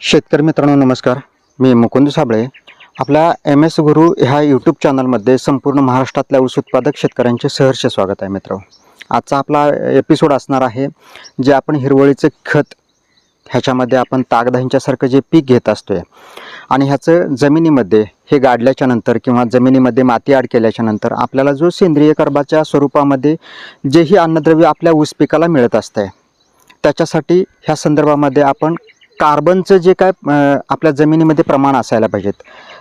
शेतकरी मित्रांनो नमस्कार. मी मुकुंद साबळे. आपल्या एम एस गुरु ह्या यूट्यूब चॅनलमध्ये संपूर्ण महाराष्ट्रातल्या ऊस उत्पादक शेतकऱ्यांचे सहर्ष स्वागत आहे मित्र आजचा आपला एपिसोड असणार आहे जे आपण हिरवळीचं खत ह्याच्यामध्ये आपण तागदाहींच्यासारखं जे पीक घेत असतो आहे आणि ह्याचं जमिनीमध्ये हे गाडल्याच्या नंतर किंवा जमिनीमध्ये माती आड केल्याच्यानंतर आपल्याला जो सेंद्रिय कर्बाच्या स्वरूपामध्ये जेही अन्नद्रव्य आपल्या ऊस पिकाला मिळत असतंय त्याच्यासाठी ह्या संदर्भामध्ये आपण कार्बनचं जे काय आपल्या जमिनीमध्ये प्रमाण असायला पाहिजेत.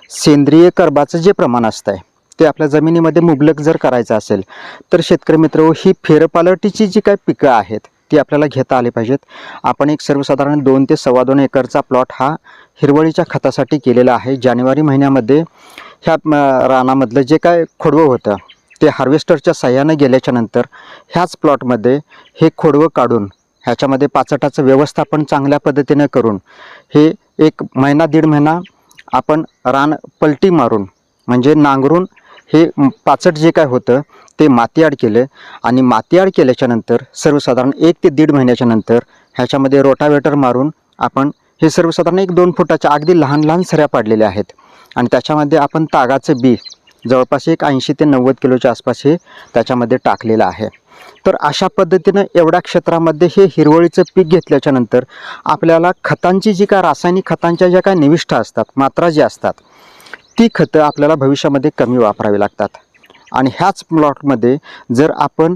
सेंद्रिय कर्बाचं जे प्रमाण असतं आहे ते आपल्या जमिनीमध्ये मुबलक जर करायचं असेल तर शेतकरी मित्र ही फेरपालटीची जी काय पिकं आहेत ती आपल्याला घेता आली पाहिजेत. आपण एक सर्वसाधारण दोन ते सव्वा दोन एकरचा प्लॉट हा हिरवळीच्या खतासाठी केलेला आहे. जानेवारी महिन्यामध्ये ह्या रानामधलं जे काय खोडवं होतं ते हार्वेस्टरच्या साह्यानं गेल्याच्यानंतर ह्याच प्लॉटमध्ये हे खोडवं काढून ह्याच्यामध्ये पाचटाचं व्यवस्थापन चांगल्या पद्धतीनं करून हे एक महिना दीड महिना आपण रान पलटी मारून म्हणजे नांगरून हे पाचट जे काय होतं ते मातीआड केलं आणि मातीआड केल्याच्यानंतर सर्वसाधारण एक ते दीड महिन्याच्या नंतर ह्याच्यामध्ये रोटावेटर मारून आपण हे सर्वसाधारण एक दोन फुटाच्या अगदी लहान लहान सऱ्या पाडलेल्या आहेत. आणि त्याच्यामध्ये आपण तागाचं बी जवळपास एक ऐंशी ते नव्वद किलोच्या आसपास हे त्याच्यामध्ये टाकलेलं आहे. तर अशा पद्धतीनं एवढ्या क्षेत्रामध्ये हे हिरवळीचं पीक घेतल्याच्या नंतर आपल्याला खतांची जी काय रासायनिक खतांच्या ज्या काय निविष्ठा असतात मात्रा जी असतात ती खतं आपल्याला भविष्यामध्ये कमी वापरावी लागतात. आणि ह्याच प्लॉटमध्ये जर आपण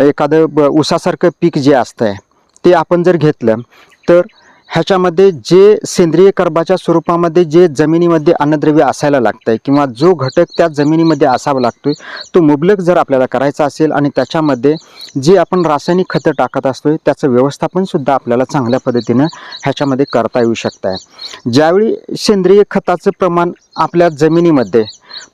एखादं ब ऊसासारखं पीक जे असतं आहे ते आपण जर घेतलं तर ह्याच्यामध्ये जे सेंद्रिय कर्बाच्या स्वरूपामध्ये जे जमिनीमध्ये अन्नद्रव्य असायला लागतं आहे किंवा जो घटक त्या जमिनीमध्ये असावा लागतोय तो मुबलक जर आपल्याला करायचा असेल आणि त्याच्यामध्ये जे आपण रासायनिक खतं टाकत असतोय त्याचं व्यवस्थापनसुद्धा आपल्याला चांगल्या पद्धतीनं ह्याच्यामध्ये करता येऊ शकतं आहे ज्यावेळी सेंद्रिय खताचं प्रमाण आपल्या जमिनीमध्ये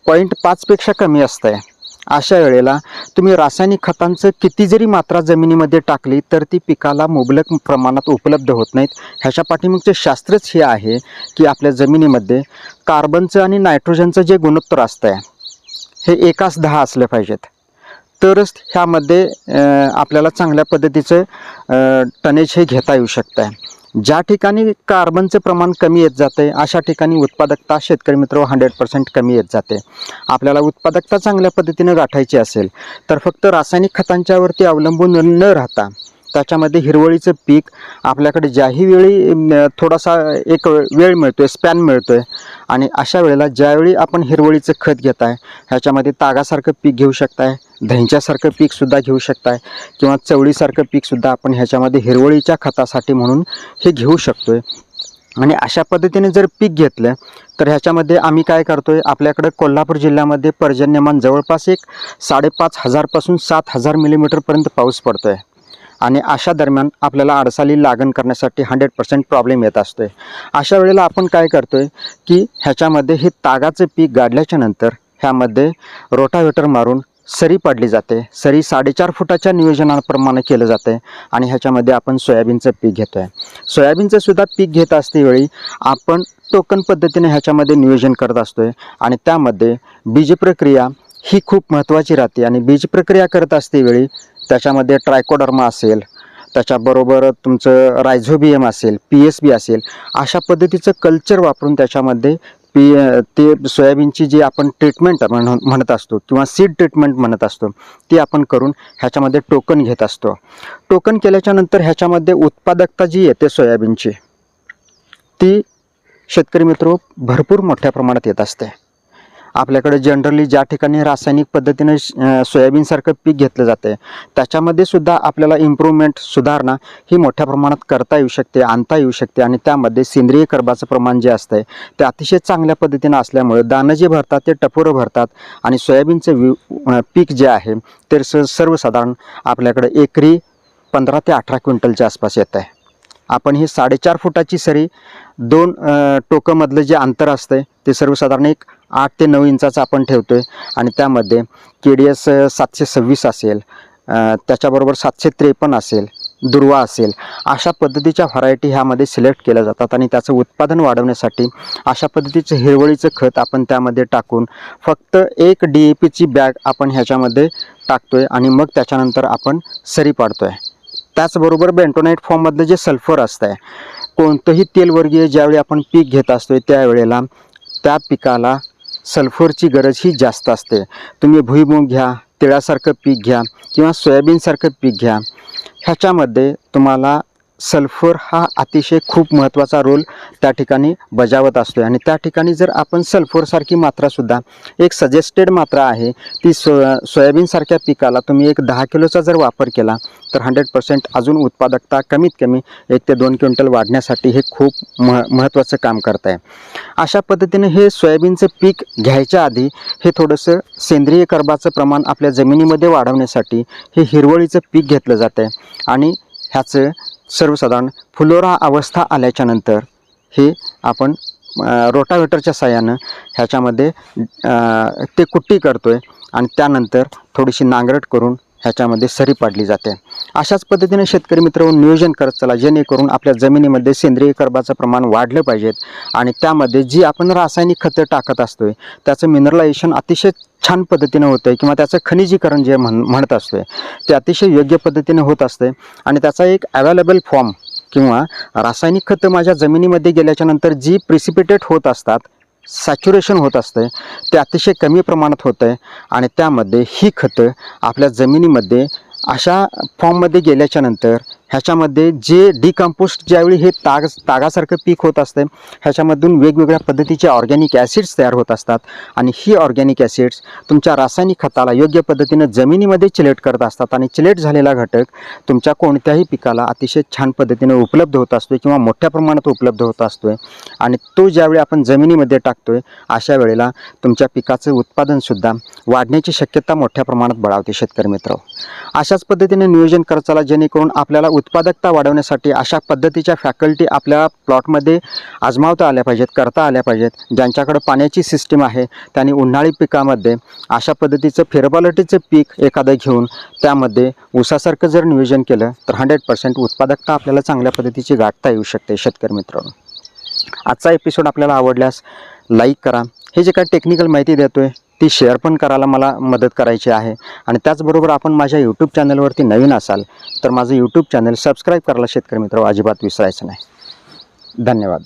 पॉईंट पाचपेक्षा कमी असतं आहे अशा वेळेला तुम्ही रासायनिक खतांचं किती जरी मात्रा जमिनीमध्ये टाकली तर ती पिकाला मुबलक प्रमाणात उपलब्ध होत नाहीत. ह्याच्या पाठीमागचे शास्त्रच हे आहे की आपल्या जमिनीमध्ये कार्बनचं आणि नायट्रोजनचं जे गुणोत्तर असतं आहे हे एकाच दहा असलं पाहिजेत. तरच ह्यामध्ये आपल्याला चांगल्या पद्धतीचं टनेज हे घेता येऊ शकतं आहे ज्या ठिकाणी कार्बनचं प्रमाण कमी येत जातं आहे अशा ठिकाणी उत्पादकता शेतकरी मित्र हंड्रेड पर्सेंट कमी येत जाते. आपल्याला उत्पादकता चांगल्या पद्धतीनं गाठायची असेल तर फक्त रासायनिक खतांच्यावरती अवलंबून न राहता त्याच्यामध्ये हिरवळीचं पीक आपल्याकडे ज्याही वेळी थोडासा एक वेळ मिळतो आहे स्पॅन मिळतो आहे आणि अशा वेळेला ज्यावेळी आपण हिरवळीचं खत घेत आहे ह्याच्यामध्ये तागासारखं पीक घेऊ शकताय दह्यांच्यासारखं पीकसुद्धा घेऊ शकताय किंवा चवळीसारखं पीकसुद्धा आपण ह्याच्यामध्ये हिरवळीच्या खतासाठी म्हणून हे घेऊ शकतोय. आणि अशा पद्धतीने जर पीक घेतलं तर ह्याच्यामध्ये आम्ही काय करतो आहे आपल्याकडे कोल्हापूर जिल्ह्यामध्ये पर्जन्यमान जवळपास एक साडेपाच हजारपासून सात हजार मिलीमीटरपर्यंत पाऊस पडतो आहे आणि अशा दरम्यान आपल्याला अडसाली लागण करण्यासाठी हंड्रेड पर्सेंट प्रॉब्लेम येत असतो आहे अशा वेळेला आपण काय करतो आहे की ह्याच्यामध्ये हे तागाचं पीक गाडल्याच्या नंतर ह्यामध्ये रोटावेटर मारून सरी पाडली जाते. सरी साडेचार फुटाच्या नियोजनाप्रमाणे केलं जातं आहे आणि ह्याच्यामध्ये आपण सोयाबीनचं पीक घेतो आहे सोयाबीनचं सुद्धा पीक घेत असतेवेळी आपण टोकन पद्धतीने ह्याच्यामध्ये नियोजन करत असतो आहे आणि त्यामध्ये बीज प्रक्रिया ही खूप महत्त्वाची राहते आणि बीज प्रक्रिया करत असतेवेळी त्याच्यामध्ये ट्रायकोडर्मा असेल त्याच्याबरोबर तुमचं रायझोबियम असेल पी एस बी असेल अशा पद्धतीचं कल्चर वापरून त्याच्यामध्ये पी ते सोयाबीनची जी आपण ट्रीटमेंट म्हण म्हणत असतो किंवा सीड ट्रीटमेंट म्हणत असतो ती आपण करून ह्याच्यामध्ये टोकन घेत असतो. टोकन केल्याच्यानंतर ह्याच्यामध्ये उत्पादकता जी येते सोयाबीनची ती शेतकरी मित्र भरपूर मोठ्या प्रमाणात येत असते. आपल्याकडे जनरली ज्या ठिकाणी रासायनिक पद्धतीने सोयाबीनसारखं पीक घेतलं जातं त्याच्यामध्ये सुद्धा आपल्याला इम्प्रूव्हमेंट सुधारणा ही मोठ्या प्रमाणात करता येऊ शकते आणता येऊ शकते आणि त्यामध्ये सेंद्रिय कर्बाचं प्रमाण जे असतंय ते अतिशय चांगल्या पद्धतीनं असल्यामुळे दाणं जे भरतात ते टपोरं भरतात आणि सोयाबीनचं वि पीक जे आहे ते स सर्वसाधारण आपल्याकडे एकरी पंधरा ते अठरा क्विंटलच्या आसपास येत आहे आपण ही साडेचार फुटाची सरी दोन टोकमधलं टोकंमधलं जे अंतर असते ते सर्वसाधारण एक आठ ते नऊ इंचाचा आपण ठेवतो आहे आणि त्यामध्ये के डी एस सातशे सव्वीस असेल त्याच्याबरोबर सातशे त्रेपन्न असेल दुर्वा असेल अशा पद्धतीच्या व्हरायटी ह्यामध्ये सिलेक्ट केल्या जातात. आणि त्याचं उत्पादन वाढवण्यासाठी अशा पद्धतीचं हिरवळीचं खत आपण त्यामध्ये टाकून फक्त एक डी ए पीची बॅग आपण ह्याच्यामध्ये टाकतो आहे आणि मग त्याच्यानंतर आपण सरी पाडतो आहे त्याचबरोबर बेंटोनाईट फॉर्ममधलं जे सल्फर असतं आहे कोणतंही तेलवर्गीय ज्यावेळी आपण पीक घेत असतो आहे त्यावेळेला त्या पिकाला सल्फरची गरज ही जास्त असते. तुम्ही भुईमूग घ्या तिळासारखं पीक घ्या किंवा सोयाबीनसारखं पीक घ्या. ह्याच्यामध्ये तुम्हाला सल्फर हा अतिशय खूप महत्त्वाचा रोल त्या ठिकाणी बजावत असतो आणि त्या ठिकाणी जर आपण सल्फरसारखी मात्रासुद्धा एक सजेस्टेड मात्रा आहे ती सो सोयाबीनसारख्या पिकाला तुम्ही एक दहा किलोचा जर वापर केला तर हंड्रेड पर्सेंट अजून उत्पादकता कमीत कमी एक ते दोन क्विंटल वाढण्यासाठी हे खूप मह महत्त्वाचं काम करत आहे अशा पद्धतीने हे सोयाबीनचं पीक घ्यायच्या आधी हे थोडंसं सेंद्रिय कर्बाचं प्रमाण आपल्या जमिनीमध्ये वाढवण्यासाठी हे हिरवळीचं पीक घेतलं जातं आहे आणि ह्याचं सर्वसाधारण फुलोरा अवस्था आल्याच्यानंतर हे आपण रोटावेटरच्या साह्यानं ह्याच्यामध्ये ते कुट्टी करतो आहे आणि त्यानंतर थोडीशी नांगरट करून ह्याच्यामध्ये सरी पाडली जाते. अशाच पद्धतीने शेतकरी मित्र नियोजन करत चला जेणेकरून आपल्या जमिनीमध्ये सेंद्रिय कर्बाचं प्रमाण वाढलं पाहिजेत आणि त्यामध्ये जी आपण रासायनिक खतं टाकत असतोय त्याचं मिनरलायझेशन अतिशय छान पद्धतीनं होतं आहे किंवा त्याचं खनिजीकरण जे म्हण म्हणत असतोय ते अतिशय योग्य पद्धतीने होत असते आणि त्याचा एक अवेलेबल फॉर्म किंवा रासायनिक खतं माझ्या जमिनीमध्ये गेल्याच्यानंतर जी प्रिसिपिटेट होत असतात सॅच्युरेशन होत असतं ते अतिशय कमी प्रमाणात होतं आहे आणि त्यामध्ये ही खतं आपल्या जमिनीमध्ये अशा फॉर्ममध्ये गेल्याच्यानंतर ह्याच्यामध्ये जे डिकम्पोस्ट ज्यावेळी हे ताग तागासारखं पीक होत असतं ह्याच्यामधून वेगवेगळ्या पद्धतीचे ऑर्गॅनिक ॲसिड्स तयार होत असतात. आणि ही ऑर्गॅनिक ॲसिड्स तुमच्या रासायनिक खताला योग्य पद्धतीनं जमिनीमध्ये चिलेट करत असतात. आणि चिलेट झालेला घटक तुमच्या कोणत्याही पिकाला अतिशय छान पद्धतीने उपलब्ध होत असतो किंवा मोठ्या प्रमाणात उपलब्ध होत असतो आणि तो ज्यावेळी आपण जमिनीमध्ये टाकतोय अशा वेळेला तुमच्या पिकाचं उत्पादनसुद्धा वाढण्याची शक्यता मोठ्या प्रमाणात बळावते शेतकरी मित्र. अशाच पद्धतीने नियोजन करत चला जेणेकरून आपल्याला उत्पादकता वाढवण्यासाठी अशा पद्धतीच्या फॅकल्टी आपल्या प्लॉटमध्ये आजमावता आल्या पाहिजेत करता आल्या पाहिजेत. ज्यांच्याकडे पाण्याची सिस्टीम आहे त्यांनी उन्हाळी पिकामध्ये अशा पद्धतीचं फेरबॉलिटीचं पीक एखादं घेऊन त्यामध्ये ऊसासारखं जर नियोजन केलं तर हंड्रेड पर्सेंट उत्पादकता आपल्याला चांगल्या पद्धतीची गाठता येऊ शकते शेतकरी मित्रांनो. आजचा एपिसोड आपल्याला आवडल्यास लाईक करा. हे जे काही टेक्निकल माहिती देतो आहे ती शेअर पण करायला मला मदत करायची आहे. आणि त्याचबरोबर आपण माझ्या यूट्यूब चॅनलवरती नवीन असाल तर माझं यूट्यूब चॅनल सबस्क्राईब करायला शेतकरी मित्र अजिबात विसरायचं नाही. धन्यवाद.